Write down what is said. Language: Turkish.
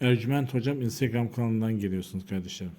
Ercüment Hocam Instagram kanalından geliyorsunuz kardeşlerim.